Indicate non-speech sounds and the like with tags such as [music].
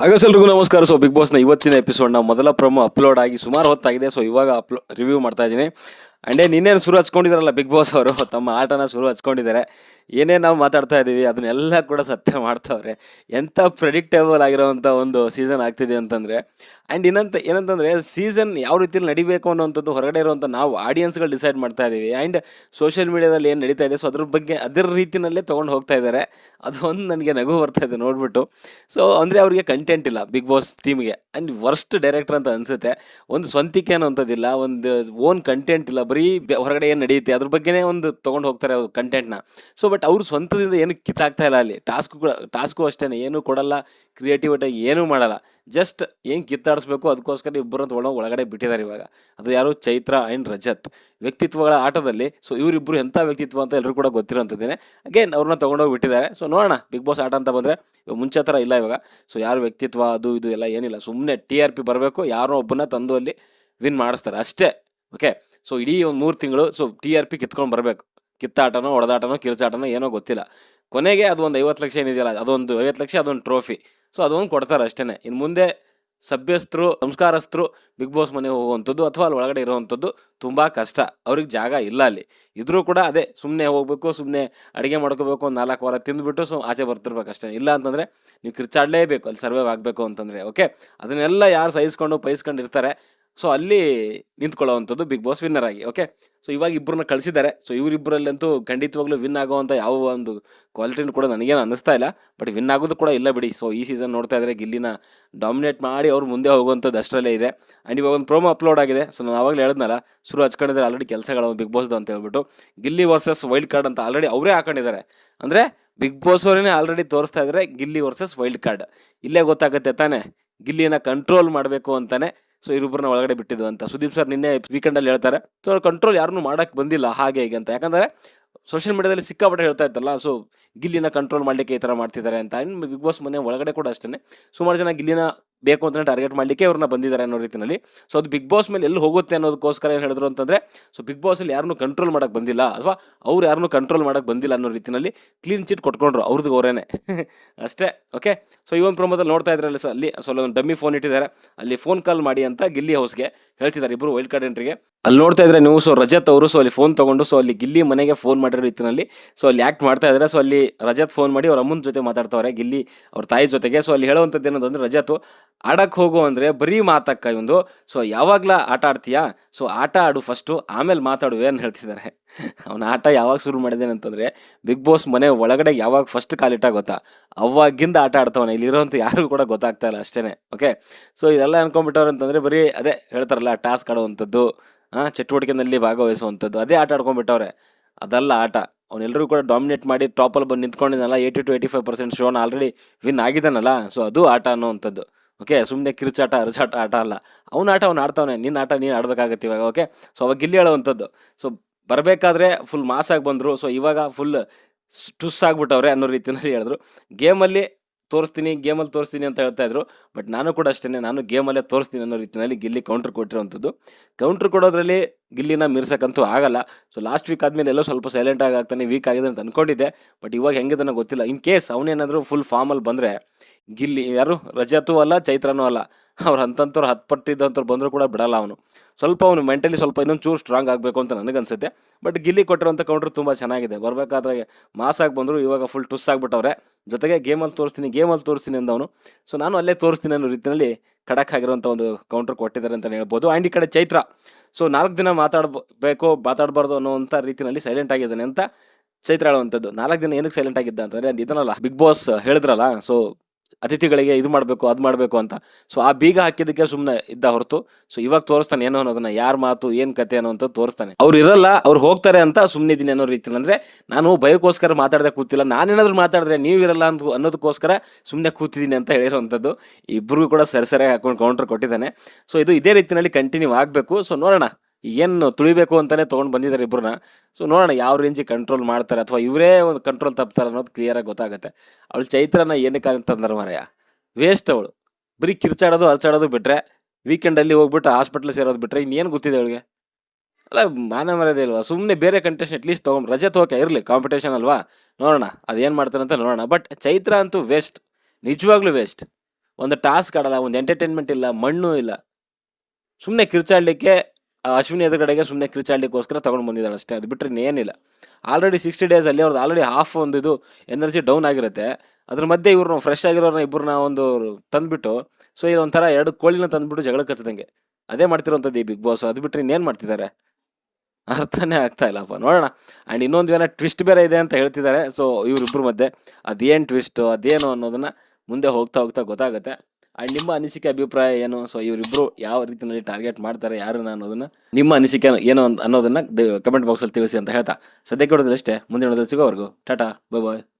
ಹಾಗೆ ಎಲ್ರಿಗೂ ನಮಸ್ಕಾರ. ಸೊ ಬಿಗ್ ಬಾಸ್ನ ಇವತ್ತಿನ ಎಪಿಸೋಡ್ನ ಮೊದಲ ಪ್ರೊಮೋ ಅಪ್ಲೋಡ್ ಆಗಿ ಸುಮಾರು ಹೊತ್ತಾಗಿದೆ. ಸೊ ಇವಾಗ ಅಪ್ಲೋ ರಿವ್ಯೂ ಮಾಡ್ತಾ ಇದ್ದೀನಿ. ಅಂಡೇ ನಿನ್ನೇನು ಶುರು ಹಚ್ಕೊಂಡಿದಾರಲ್ಲ ಬಿಗ್ ಬಾಸ್ ಅವರು, ತಮ್ಮ ಆಟನ ಶುರು ಹಚ್ಕೊಂಡಿದ್ದಾರೆ ಏನೇ ನಾವು ಮಾತಾಡ್ತಾ ಇದ್ದೀವಿ ಅದನ್ನೆಲ್ಲ ಕೂಡ ಸತ್ಯ ಮಾಡ್ತಾವ್ರೆ. ಎಂಥ ಪ್ರೆಡಿಕ್ಟೇಬಲ್ ಆಗಿರೋವಂಥ ಒಂದು ಸೀಸನ್ ಆಗ್ತಿದೆ ಅಂತಂದರೆ ಆ್ಯಂಡ್ ಇನ್ನಂತ, ಏನಂತಂದರೆ ಸೀಸನ್ ಯಾವ ರೀತಿಯಲ್ಲಿ ನಡಿಬೇಕು ಅನ್ನೋವಂಥದ್ದು ಹೊರಗಡೆ ಇರುವಂಥ ನಾವು ಆಡಿಯನ್ಸ್ಗಳು ಡಿಸೈಡ್ ಮಾಡ್ತಾ ಇದ್ದೀವಿ ಆ್ಯಂಡ್ ಸೋಷಿಯಲ್ ಮೀಡಿಯಾದಲ್ಲಿ ಏನು ನಡೀತಾ ಇದೆ ಸೊ ಅದ್ರ ಬಗ್ಗೆ, ಅದರ ರೀತಿಯಲ್ಲೇ ತೊಗೊಂಡು ಹೋಗ್ತಾ ಇದ್ದಾರೆ. ಅದು ಒಂದು ನನಗೆ ನಗು ಬರ್ತಾ ಇದೆ ನೋಡ್ಬಿಟ್ಟು. ಸೊ ಅಂದರೆ ಅವರಿಗೆ ಕಂಟೆಂಟ್ ಇಲ್ಲ ಬಿಗ್ ಬಾಸ್ ಟೀಮ್ಗೆ ಆ್ಯಂಡ್ ವರ್ಸ್ಟ್ ಡೈರೆಕ್ಟರ್ ಅಂತ ಅನಿಸುತ್ತೆ. ಒಂದು ಸ್ವಂತಿಕೆ ಅನ್ನೋಂಥದ್ದಿಲ್ಲ, ಒಂದು ಓನ್ ಕಂಟೆಂಟ್ ಇಲ್ಲ ಬರೀ ಹೊರಗಡೆ ಏನು ನಡೆಯುತ್ತೆ, ಅದ್ರ ಬಗ್ಗೆನೇ ಒಂದು ತೊಗೊಂಡು ಹೋಗ್ತಾರೆ ಅವ್ರ ಕಂಟೆಂಟ್ನ ಸೊ ಬಟ್ ಅವ್ರ ಸ್ವಂತದಿಂದ ಏನು ಕಿತ್ತಾಗ್ತಾ ಇಲ್ಲ ಅಲ್ಲಿ. ಟಾಸ್ಕ್ ಟಾಸ್ಕು ಅಷ್ಟೇ ಏನೂ ಕೊಡಲ್ಲ ಕ್ರಿಯೇಟಿವಿಟಿ ಏನೂ ಮಾಡಲ್ಲ. ಜಸ್ಟ್ ಏನು ಕಿತ್ತಾಡಿಸ್ಬೇಕು ಅದಕ್ಕೋಸ್ಕರ ಇಬ್ಬರಂತ ಒಳ ಒಳಗಡೆ ಬಿಟ್ಟಿದ್ದಾರೆ ಇವಾಗ. ಅದು ಯಾರು? ಚೈತ್ರ ಆ್ಯಂಡ್ ರಜತ್. ವ್ಯಕ್ತಿತ್ವಗಳ ಆಟದಲ್ಲಿ ಸೊ ಇವರಿಬ್ಬರು ಎಂಥ ವ್ಯಕ್ತಿತ್ವ ಅಂತ ಎಲ್ಲರೂ ಕೂಡ ಗೊತ್ತಿರೋಂಥದ್ದೇನೆ ಅಗೇನ್ ಅವ್ರನ್ನ ತೊಗೊಂಡೋಗಿ ಬಿಟ್ಟಿದ್ದಾರೆ ಸೊ ನೋಡೋಣ ಬಿಗ್ ಬಾಸ್ ಆಟ ಅಂತ ಬಂದರೆ ಮುಂಚೆ ಥರ ಇಲ್ಲ ಇವಾಗ. ಸೊ ಯಾರು ವ್ಯಕ್ತಿತ್ವ, ಅದು, ಇದು ಎಲ್ಲ ಏನಿಲ್ಲ. ಸುಮ್ಮನೆ ಟಿ ಆರ್ ಪಿ ಬರಬೇಕು ಯಾರೋ ಒಬ್ಬನ ತಂದು ಅಲ್ಲಿ ವಿನ್ ಮಾಡಿಸ್ತಾರೆ. ಅಷ್ಟೇ. ಓಕೆ ಸೊ ಇಡೀ ಒಂದು ಮೂರು ತಿಂಗಳು ಸೊ ಟಿ ಆರ್ ಪಿ ಕಿತ್ಕೊಂಡು ಬರಬೇಕು. ಕಿತ್ತಾಟನೋ, ಹೊಡೆದಾಟನೋ ಕಿರ್ಚಾಟನೋ ಏನೋ ಗೊತ್ತಿಲ್ಲ. ಕೊನೆಗೆ ಅದು ಒಂದು ಐವತ್ತು ಲಕ್ಷ ಏನಿದೆಯಲ್ಲ, ಅದೊಂದು ಐವತ್ತು ಲಕ್ಷ, ಅದೊಂದು ಟ್ರೋಫಿ ಸೊ ಅದೊಂದು ಕೊಡ್ತಾರೆ ಅಷ್ಟೇ ಇನ್ನು ಮುಂದೆ ಸಭ್ಯಸ್ಥರು, ಸಂಸ್ಕಾರಸ್ಥರು, ಬಿಗ್ ಬಾಸ್ ಮನೆಗೆ ಹೋಗುವಂಥದ್ದು ಅಥವಾ ಅಲ್ಲಿ ಒಳಗಡೆ ಇರುವಂಥದ್ದು ತುಂಬ ಕಷ್ಟ. ಅವ್ರಿಗೆ ಜಾಗ ಇಲ್ಲ ಅಲ್ಲಿ. ಇದ್ರೂ ಕೂಡ ಅದೇ ಸುಮ್ಮನೆ ಹೋಗಬೇಕು ಸುಮ್ಮನೆ ಅಡುಗೆ ಮಾಡ್ಕೋಬೇಕು, ಒಂದು ನಾಲ್ಕು ವಾರ ತಿಂದುಬಿಟ್ಟು, ಸೊ ಆಚೆ ಬರ್ತಿರ್ಬೇಕು ಅಷ್ಟೇ. ಇಲ್ಲ ಅಂತಂದರೆ ನೀವು ಕಿರ್ಚಾಡಲೇಬೇಕು, ಅಲ್ಲಿ ಸರ್ವೈವ್ ಆಗಬೇಕು ಅಂತಂದರೆ ಓಕೆ ಅದನ್ನೆಲ್ಲ ಯಾರು ಸಹಿಸ್ಕೊಂಡು ಪೈಸ್ಕೊಂಡು ಇರ್ತಾರೆ ಸೊ ಅಲ್ಲಿ ನಿಂತ್ಕೊಳ್ಳೋವಂಥದ್ದು ಬಿಗ್ ಬಾಸ್ ವಿನ್ನರ್ ಆಗಿ ಓಕೆ ಸೊ ಇವಾಗ ಇಬ್ಬರನ್ನ ಕಳಿಸಿದ್ದಾರೆ. ಸೊ ಇವರಿಬ್ಬರಲ್ಲಂತೂ ಖಂಡಿತವಾಗ್ಲೂ ವಿನ್ ಆಗೋವಂಥ ಯಾವ ಒಂದು ಕ್ವಾಲಿಟಿನೂ ಕೂಡ ನನಗೇನು ಅನ್ನಿಸ್ತಾ ಇಲ್ಲ. ಬಟ್ ವಿನ್ ಆಗೋದು ಕೂಡ ಇಲ್ಲ ಬಿಡಿ. ಸೊ ಈ ಸೀಸನ್ ನೋಡ್ತಾ ಇದ್ದರೆ ಗಿಲ್ಲಿನ ಡಾಮಿನೇಟ್ ಮಾಡಿ ಅವ್ರು ಮುಂದೆ ಹೋಗುವಂಥದ್ದು ಅಷ್ಟರಲ್ಲೇ ಇದೆ. ಆ್ಯಂಡ್ ಇವಾಗ ಒಂದು ಪ್ರೋಮೋ ಅಪ್ಲೋಡ್ ಆಗಿದೆ. ಸೊ ನಾನು ಆವಾಗಲೇ ಹೇಳಿದ್ನಲ್ಲ ಶುರು ಹಚ್ಕೊಂಡಿದ್ದಾರೆ ಆಲ್ರೆಡಿ ಕೆಲಸಗಳು ಬಿಗ್ ಬಾಸ್ದು ಅಂತ ಹೇಳ್ಬಿಟ್ಟು. ಗಿಲ್ಲಿ ವರ್ಸಸ್ ವೈಲ್ಡ್ ಕಾರ್ಡ್ ಅಂತ ಆಲ್ರೆಡಿ ಅವರೇ ಹಾಕೊಂಡಿದ್ದಾರೆ. ಅಂದರೆ ಬಿಗ್ ಬಾಸ್ ಅವರೇ ಆಲ್ರೆಡಿ ತೋರಿಸ್ತಾ ಇದ್ದಾರೆ ಗಿಲ್ಲಿ ವರ್ಸಸ್ ವೈಲ್ಡ್ ಕಾರ್ಡ್ ಇಲ್ಲೇ ಗೊತ್ತಾಗುತ್ತೆ ತಾನೇ? ಗಿಲ್ಲಿನ ಕಂಟ್ರೋಲ್ ಮಾಡಬೇಕು ಅಂತಾನೆ ಸೊ ಇವ್ರಿಬ್ಬರನ್ನ ಒಳಗಡೆ ಬಿಟ್ಟಿದ್ದು ಅಂತ. ಸುದೀಪ್ ಸರ್ ನಿನ್ನೆ ವೀಕೆಂಡಲ್ಲಿ ಹೇಳ್ತಾರೆ. ಸೊ ಕಂಟ್ರೋಲ್ ಯಾರನ್ನು ಮಾಡೋಕ್ಕೆ ಬಂದಿಲ್ಲ ಹಾಗೆ ಹೀಗೆ ಅಂತ. ಯಾಕಂದರೆ ಸೋಷಿಯಲ್ ಮೀಡಿಯಾದಲ್ಲಿ ಸಿಕ್ಕಾಪಟ್ಟೆ ಹೇಳ್ತಾ ಇತ್ತಲ್ಲ ಸೊ ಗಿಲ್ಲಿನ ಕಂಟ್ರೋಲ್ ಮಾಡಲಿಕ್ಕೆ ಈ ಥರ ಮಾಡ್ತಿದ್ದಾರೆ ಅಂತ. ಇನ್ನು ಬಿಗ್ ಬಾಸ್ ಮನೆ ಒಳಗಡೆ ಕೂಡ ಅಷ್ಟೇ ಸುಮಾರು ಜನ ಗಿಲ್ಲಿನ ಬೇಕು ಅಂತ ಟಾರ್ಗೆಟ್ ಮಾಡಲಿಕ್ಕೆ ಅವ್ರನ್ನ ಬಂದಿದ್ದಾರೆ ಅನ್ನೋ ರೀತಿಯಲ್ಲಿ ಸೊ ಅದು ಬಿಗ್ ಬಾಸ್ ಮೇಲೆ ಎಲ್ಲಿ ಹೋಗುತ್ತೆ ಅನ್ನೋದಕ್ಕೋಸ್ಕರ ಏನು ಹೇಳಿದ್ರು ಅಂತಂದರೆ ಸೊ ಬಿಗ್ ಬಾಸಲ್ಲಿ ಯಾರನ್ನೂ ಕಂಟ್ರೋಲ್ ಮಾಡೋಕ್ಕೆ ಬಂದಿಲ್ಲ ಅಥವಾ ಅವ್ರು ಯಾರನ್ನೂ ಕಂಟ್ರೋಲ್ ಮಾಡೋಕ್ಕೆ ಬಂದಿಲ್ಲ ಅನ್ನೋ ರೀತಿಯಲ್ಲಿ ಕ್ಲೀನ್ ಚೀಟ್ ಕೊಟ್ಕೊಂಡ್ರು ಅವ್ರದ್ದು ಅವರೇನೆ. [laughs] ಅಷ್ಟೇ ಓಕೆ ಸೊ ಈ ಒಂದು ಪ್ರಮೋದಲ್ಲಿ ನೋಡ್ತಾ ಇದ್ರಲ್ಲ ಸೊ ಅಲ್ಲಿ ಸೊ ಅಲ್ಲೊಂದು ಡಮ್ಮಿ ಫೋನ್ ಇಟ್ಟಿದ್ದಾರೆ. ಅಲ್ಲಿ ಫೋನ್ ಕಾಲ್ ಮಾಡಿ ಅಂತ ಗಿಲ್ಲಿ ಹೌಸ್ಗೆ ಹೇಳ್ತಿದ್ದಾರೆ ಇಬ್ಬರು ವೈಲ್ಡ್ ಕಾರ್ಡ್ ಎಂಟ್ರಿಗೆ ಅಲ್ಲಿ ನೋಡ್ತಾ ಇದ್ರೆ ನೀವು ಸೊ ರಜತ್ ಅವರು ಸೊ ಅಲ್ಲಿ ಫೋನ್ ತೊಗೊಂಡು ಸೊ ಅಲ್ಲಿ ಗಿಲ್ಲಿ ಮನೆಗೆ ಫೋನ್ ಮಾಡಿರೋ ರೀತಿಯಲ್ಲಿ ಸೊ ಅಲ್ಲಿ ಆ್ಯಕ್ಟ್ ಮಾಡ್ತಾ ಇದ್ದಾರೆ. ಸೊ ಅಲ್ಲಿ ರಜತ್ ಫೋನ್ ಮಾಡಿ ಅವ್ರ ಅಮ್ಮನ ಜೊತೆ ಮಾತಾಡ್ತಾವ್ರೆ ಗಿಲ್ಲಿ ಅವ್ರ ತಾಯಿ ಜೊತೆಗೆ. ಸೊ ಅಲ್ಲಿ ಹೇಳುವಂಥದ್ದು ಏನಂತಂದ್ರೆ ರಜತ್ ಆಡಕ್ಕೆ ಹೋಗು ಅಂದರೆ ಬರೀ ಮಾತಕ್ಕ ಒಂದು ಸೊ ಯಾವಾಗಲ ಆಟ ಆಡ್ತೀಯಾ? ಸೊ ಆಟ ಆಡು ಫಸ್ಟು ಆಮೇಲೆ ಮಾತಾಡುವೆ ಅಂತ ಹೇಳ್ತಿದ್ದಾರೆ [laughs] ಅವನ ಆಟ ಯಾವಾಗ ಶುರು ಮಾಡಿದ್ದೇನೆ ಅಂತಂದರೆ ಬಿಗ್ ಬಾಸ್ ಮನೆ ಒಳಗಡೆ ಯಾವಾಗ ಫಸ್ಟ್ ಕಾಲಿಟ್ಟ ಗೊತ್ತಾ? ಅವಾಗಿಂದ ಆಟ ಆಡ್ತಾವನೆ. ಇಲ್ಲಿರೋಂಥ ಯಾರಿಗೂ ಕೂಡ ಗೊತ್ತಾಗ್ತಾ ಇಲ್ಲ ಅಷ್ಟೇ ಓಕೆ ಸೊ ಇದೆಲ್ಲ ಅನ್ಕೊಂಡ್ಬಿಟ್ಟವ್ರು ಅಂತಂದರೆ ಬರೀ ಅದೇ ಹೇಳ್ತಾರಲ್ಲ ಟಾಸ್ಕ್ ಆಡುವಂಥದ್ದು ಹಾಂ ಚಟುವಟಿಕೆನಲ್ಲಿ ಭಾಗವಹಿಸುವಂಥದ್ದು, ಅದೇ ಆಟ ಆಡ್ಕೊಂಡ್ಬಿಟ್ಟವ್ರೆ. ಅದಲ್ಲ ಆಟ. ಅವನೆಲ್ಲರೂ ಕೂಡ ಡಾಮಿನೇಟ್ ಮಾಡಿ ಟಾಪಲ್ಲಿ ಬಂದು ನಿಂತ್ಕೊಂಡಿದ್ದಾನಲ್ಲ eighty two eighty five percent ಶೋನ already win ಆಗಿದ್ದಾನಲ್ಲ ಸೊ ಅದು ಆಟ ಅನ್ನೋವಂಥದ್ದು. ಓಕೆ ಸುಮ್ಮನೆ ಕಿರ್ಚಾಟ, ಅರಚಾಟ, ಆಟ ಅಲ್ಲ. ಅವ್ನ ಆಟ ಅವ್ನು ಆಡ್ತಾವನೆ. ನಿನ್ನ ಆಟ ನೀನು ಆಡಬೇಕಾಗತ್ತೆ ಇವಾಗ, ಓಕೆ? ಸೊ, ಅವಾಗ ಗಿಲ್ಲಿ ಹೇಳುವಂಥದ್ದು. ಸೊ, ಬರಬೇಕಾದ್ರೆ ಫುಲ್ ಮಾಸಾಗಿ ಬಂದರು. ಸೊ, ಇವಾಗ ಫುಲ್ ಟುಸ್ ಆಗ್ಬಿಟ್ಟವ್ರೆ ಅನ್ನೋ ರೀತಿಯಲ್ಲಿ ಹೇಳಿದ್ರು. ಗೇಮಲ್ಲಿ ತೋರಿಸ್ತೀನಿ ಗೇಮಲ್ಲಿ ತೋರಿಸ್ತೀನಿ ಅಂತ ಹೇಳ್ತಾ ಇದ್ರು. ಬಟ್ ನಾನು ಕೂಡ ಅಷ್ಟೇ ನಾನು ಗೇಮಲ್ಲೇ ತೋರಿಸ್ತೀನಿ ಅನ್ನೋ ರೀತಿಯಲ್ಲಿ ಗಿಲ್ಲಿ ಕೌಂಟ್ರ್ ಕೊಟ್ಟಿರುವಂಥದ್ದು. ಕೌಂಟ್ರ್ ಕೊಡೋದ್ರಲ್ಲಿ ಗಿಲ್ಲಿನ ಮೀರ್ಸಕ್ಕಂತೂ ಆಗಲ್ಲ. ಸೊ ಲಾಸ್ಟ್ ವೀಕ್ ಆದಮೇಲೆ ಎಲ್ಲೋ ಸ್ವಲ್ಪ ಸೈಲೆಂಟ್ ಆಗಿ ಆಗ್ತಾನೆ ವೀಕ್ ಆಗಿದೆ ಅಂತ ಅನ್ಕೊಂಡಿದ್ದೆ. ಬಟ್ ಇವಾಗ ಹೆಂಗಿದಾನೋ ಗೊತ್ತಿಲ್ಲ. ಇನ್ ಕೇಸ್ ಅವನೇನಾದರೂ ಫುಲ್ ಫಾರ್ಮಲ್ಲಿ ಬಂದರೆ ಗಿಲ್ಲಿ ಯಾರು? ರಜತೂ ಅಲ್ಲ, ಚೈತ್ರನೂ ಅಲ್ಲ. ಅವ್ರು ಅಂತಂತವ್ರು ಹತ್ಪಟ್ಟಿದ್ದಂಥವ್ರು ಬಂದರೂ ಕೂಡ ಬಿಡಲ್ಲ ಅವನು. ಸ್ವಲ್ಪ ಅವನು ಮೆಂಟಲಿ ಸ್ವಲ್ಪ ಇನ್ನೊಂದು ಚೂರು ಸ್ಟ್ರಾಂಗ್ ಆಗಬೇಕು ಅಂತ ನನಗನ್ಸುತ್ತೆ. ಬಟ್ ಗಿಲ್ಲಿ ಕೊಟ್ಟಿರೋಂಥ ಕೌಂಟ್ರ್ ತುಂಬ ಚೆನ್ನಾಗಿದೆ. ಬರಬೇಕಾದ್ರೆ ಮಾಸಾಗಿ ಬಂದರು, ಇವಾಗ ಫುಲ್ ಟುಸ್ ಆಗಿಬಿಟ್ಟವ್ರೆ. ಜೊತೆಗೆ ಗೇಮಲ್ಲಿ ತೋರಿಸ್ತೀನಿ ಗೇಮಲ್ಲಿ ತೋರಿಸ್ತೀನಿ ಅಂದವನು ಸೊ ನಾನು ಅಲ್ಲೇ ತೋರಿಸ್ತೀನಿ ಅನ್ನೋ ರೀತಿಯಲ್ಲಿ ಖಡಕ್ ಆಗಿರೋಂಥ ಒಂದು ಕೌಂಟ್ರ್ ಕೊಟ್ಟಿದ್ದಾರೆ ಅಂತಲೇ ಹೇಳ್ಬೋದು. ಆ್ಯಂಡ್ ಈ ಕಡೆ ಚೈತ್ರ. ಸೊ ನಾಲ್ಕು ದಿನ ಮಾತಾಡಬೇಕು ಮಾತಾಡಬಾರ್ದು ಅನ್ನೋವಂಥ ರೀತಿಯಲ್ಲಿ ಸೈಲೆಂಟ್ ಆಗಿದ್ದಾನೆ ಅಂತ ಚೈತ್ರ ಹೇಳುವಂಥದ್ದು. ನಾಲ್ಕು ದಿನ ಏನಕ್ಕೆ ಸೈಲೆಂಟ್ ಆಗಿದ್ದ ಅಂತಂದರೆ, ಇದನ್ನಲ್ಲ ಬಿಗ್ ಬಾಸ್ ಹೇಳಿದ್ರಲ್ಲ ಸೊ ಅತಿಥಿಗಳಿಗೆ ಇದು ಮಾಡಬೇಕು, ಅದು ಮಾಡಬೇಕು ಅಂತ. ಸೊ ಆ ಬೀಗ ಹಾಕಿದ್ದಕ್ಕೆ ಸುಮ್ಮನೆ ಇದ್ದ ಹೊರತು. ಸೊ ಇವಾಗ ತೋರಿಸ್ತಾನೆ ಏನೋ ಅನ್ನೋದನ್ನ, ಯಾರ ಮಾತು, ಏನು ಕತೆ ಅನ್ನೋ ಅಂತ ತೋರಿಸ್ತಾನೆ. ಅವ್ರು ಇರಲ್ಲ, ಅವ್ರು ಹೋಗ್ತಾರೆ ಅಂತ ಸುಮ್ಮನೆ ಇದ್ದೀನಿ ಅನ್ನೋ ರೀತಿಯಲ್ಲಿ ಅಂದರೆ ನಾನು ಭಯಕ್ಕೋಸ್ಕರ ಮಾತಾಡದೆ ಕೂತಿಲ್ಲ. ನಾನೇನಾದ್ರೂ ಮಾತಾಡಿದ್ರೆ ನೀವು ಇರಲ್ಲ ಅಂತ ಅನ್ನೋದಕ್ಕೋಸ್ಕರ ಸುಮ್ಮನೆ ಕೂತಿದ್ದೀನಿ ಅಂತ ಹೇಳಿರುವಂಥದ್ದು. ಇಬ್ಬರಿಗೂ ಕೂಡ ಸರಿ ಸರಿಯಾಗಿ ಹಾಕೊಂಡು ಕೌಂಟರ್ ಕೊಟ್ಟಿದ್ದಾನೆ. ಸೊ ಇದು ಇದೇ ರೀತಿಯಲ್ಲಿ ಕಂಟಿನ್ಯೂ ಆಗಬೇಕು. ಸೊ ನೋಡೋಣ. ಏನು ತುಳಿಬೇಕು ಅಂತಲೇ ತೊಗೊಂಡು ಬಂದಿದ್ದಾರೆ ಇಬ್ಬರನ್ನ ಸೊ ನೋಡೋಣ ಯಾವ ರೇಂಜಿಗೆ ಕಂಟ್ರೋಲ್ ಮಾಡ್ತಾರೆ ಅಥವಾ ಇವರೇ ಒಂದು ಕಂಟ್ರೋಲ್ ತಪ್ತಾರೆ ಅನ್ನೋದು ಕ್ಲಿಯರಾಗಿ ಗೊತ್ತಾಗುತ್ತೆ. ಅವಳು ಚೈತ್ರನ ಏನಕ್ಕೆ ಅಂತಂದ್ರೆ ಮರೆಯ ವೇಸ್ಟ್ ಅವಳು. ಬರೀ ಕಿರ್ಚಾಡೋದು, ಹರ್ಚಾಡೋದು ಬಿಟ್ಟರೆ ವೀಕೆಂಡಲ್ಲಿ ಹೋಗ್ಬಿಟ್ಟು ಹಾಸ್ಪಿಟ್ಲ್ ಸೇರೋದು ಬಿಟ್ಟರೆ ಇನ್ನೇನು ಗೊತ್ತಿದೆ ಅವಳಿಗೆ? ಅಲ್ಲ, ಮಾನ ಮರ್ಯಾದೆ ಇಲ್ವಾ? ಸುಮ್ಮನೆ ಬೇರೆ ಕಂಟೆಸ್ಟ್ ಅಟ್ಲೀಸ್ಟ್ ತೊಗೊಂಡು ರಜೆ ತೋಕೆ ಇರಲಿ ಕಾಂಪಿಟೇಷನ್ ಅಲ್ವಾ? ನೋಡೋಣ ಅದೇನು ಮಾಡ್ತಾರೆ ಅಂತ ನೋಡೋಣ. ಬಟ್ ಚೈತ್ರ ಅಂತೂ ವೇಸ್ಟ್ ನಿಜವಾಗ್ಲೂ ವೇಸ್ಟ್ ಒಂದು ಟಾಸ್ಕ್ ಆಡಲ್ಲ, ಒಂದು ಎಂಟರ್ಟೈನ್ಮೆಂಟ್ ಇಲ್ಲ, ಮಣ್ಣು ಇಲ್ಲ. ಸುಮ್ಮನೆ ಕಿರ್ಚಾಡ್ಲಿಕ್ಕೆ ಅಶ್ವಿನಿ ಎದುರುಗಡೆಗೆ ಸುಮ್ಮನೆ ಕಿರ್ಚಾಡ್ಲಿಕ್ಕೋಸ್ಕರ ತೊಗೊಂಡು ಬಂದಿದ್ದಾಳೆ ಅಷ್ಟೇ. ಅದು ಬಿಟ್ಟರೆ ಇನ್ನೇನಿಲ್ಲ ಆಲ್ರೆಡಿ ಸಿಕ್ಸ್ಟಿ ಡೇಸಲ್ಲಿ ಅವ್ರದ್ದು ಆಲ್ರೆಡಿ ಹಾಫ್ ಒಂದು ಇದು ಎನರ್ಜಿ ಡೌನ್ ಆಗಿರುತ್ತೆ. ಅದ್ರ ಮಧ್ಯೆ ಇವ್ರನ್ನ ಫ್ರೆಶ್ ಆಗಿರೋರ್ನ ಇಬ್ಬರನ್ನ ಒಂದು ತಂದ್ಬಿಟ್ಟು ಸೊ ಇಲ್ಲಿ ಒಂಥರ ಎರಡು ಕೋಳಿನ ತಂದುಬಿಟ್ಟು ಜಗಳ ಕಚ್ಚದಂಗೆ ಅದೇ ಮಾಡ್ತಿರೋಂಥದ್ದು ಈ ಬಿಗ್ ಬಾಸ್ ಅದು ಬಿಟ್ಟರೆ ಇನ್ನೇನು ಮಾಡ್ತಿದ್ದಾರೆ? ಅರ್ಥನೇ ಆಗ್ತಾ ಇಲ್ಲಪ್ಪ. ನೋಡೋಣ. ಆ್ಯಂಡ್ ಇನ್ನೊಂದು ಏನೋ ಟ್ವಿಸ್ಟ್ ಬೇರೆ ಇದೆ ಅಂತ ಹೇಳ್ತಿದ್ದಾರೆ. ಸೊ ಇವರಿಬ್ಬರ ಮಧ್ಯೆ ಅದೇನು ಟ್ವಿಸ್ಟು ಅದೇನು ಅನ್ನೋದನ್ನು ಮುಂದೆ ಹೋಗ್ತಾ ಹೋಗ್ತಾ ಗೊತ್ತಾಗುತ್ತೆ. ಆ್ಯಂಡ್ ನಿಮ್ಮ ಅನಿಸಿಕೆ ಅಭಿಪ್ರಾಯ ಏನು? ಸೊ ಇವರಿಬ್ಬರು ಯಾವ ರೀತಿಯಲ್ಲಿ ಟಾರ್ಗೆಟ್ ಮಾಡ್ತಾರೆ ಯಾರನ್ನ ಅನ್ನೋದನ್ನ ನಿಮ್ಮ ಅನಿಸಿಕೆ ಏನು ಅನ್ನೋದನ್ನ ಕಮೆಂಟ್ ಬಾಕ್ಸಲ್ಲಿ ತಿಳಿಸಿ ಅಂತ ಹೇಳ್ತಾ. ಸದ್ಯಕ್ಕೆ ಅಷ್ಟೇ ಮುಂದಿನ ಸಿಗೋವರೆಗೂ ಟಾಟಾ ಬಾಯ್ ಬಾಯ್